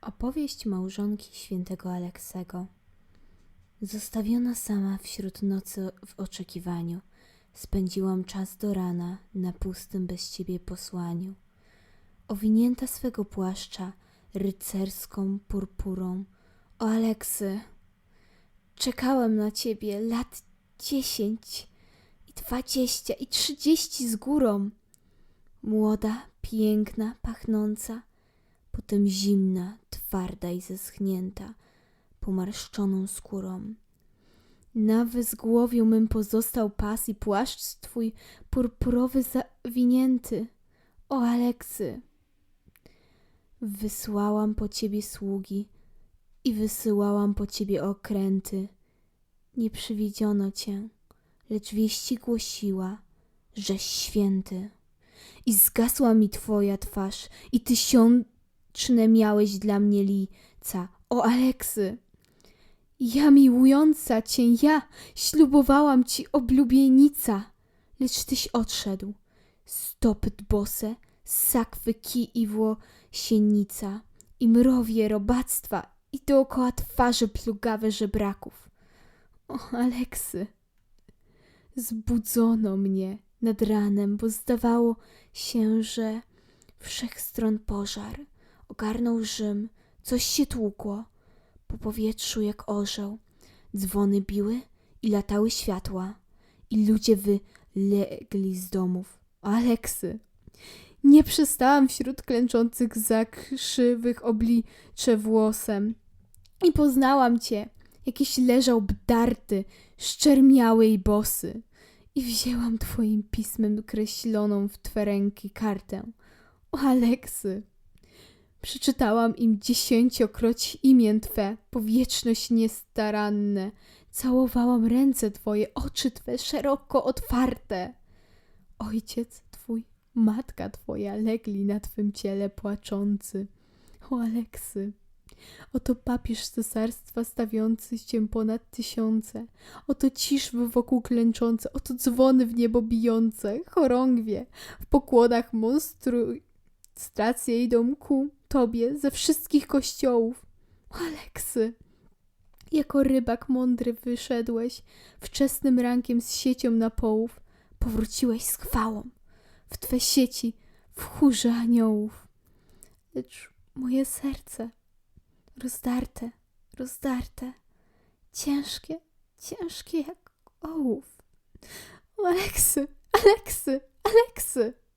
Opowieść małżonki świętego Aleksego. Zostawiona sama wśród nocy w oczekiwaniu, spędziłam czas do rana na pustym bez ciebie posłaniu. Owinięta swego płaszcza rycerską purpurą, o Aleksy, czekałam na ciebie lat dziesięć i dwadzieścia i trzydzieści z górą. Młoda, piękna, pachnąca, potem zimna, twarda i zeschnięta, pomarszczoną skórą. Na wyzgłowiu mym pozostał pas i płaszcz twój purpurowy zawinięty. O Aleksy! Wysłałam po ciebie sługi i wysyłałam po ciebie okręty. Nie przywiedziono cię, lecz wieści głosiła, że święty. I zgasła mi twoja twarz i tysiączne miałeś dla mnie lica. O Aleksy! Ja miłująca cię, ja ślubowałam ci oblubienica, lecz tyś odszedł. Stopy bose, sakwy kij i włosienica, i mrowie robactwa, i dookoła twarze plugawe żebraków. O Aleksy! Zbudzono mnie nad ranem, bo zdawało się, że wszechstron pożar ogarnął Rzym, coś się tłukło po powietrzu jak orzeł. Dzwony biły i latały światła, i ludzie wylegli z domów. Aleksy! Nie przestałam wśród klęczących zakrzywych oblicze włosem i poznałam cię, jakiś leżał bdarty, szczermiały i bosy. I wzięłam twoim pismem kreśloną w twe ręki kartę. O Aleksy! Przeczytałam im dziesięciokroć imię Twe, powieczność niestaranne. Całowałam ręce Twoje, oczy Twe szeroko otwarte. Ojciec Twój, matka Twoja legli na Twym ciele płaczący. O Aleksy! Oto papież cesarstwa stawiący Cię ponad tysiące. Oto ciszby wokół klęczące, oto dzwony w niebo bijące, chorągwie w pokłodach monstruj Stracje idą ku tobie ze wszystkich kościołów. Aleksy, jako rybak mądry wyszedłeś wczesnym rankiem z siecią na połów, powróciłeś z chwałą w twe sieci, w chórze aniołów. Lecz moje serce rozdarte, rozdarte, ciężkie, ciężkie jak ołów. Aleksy, Aleksy, Aleksy!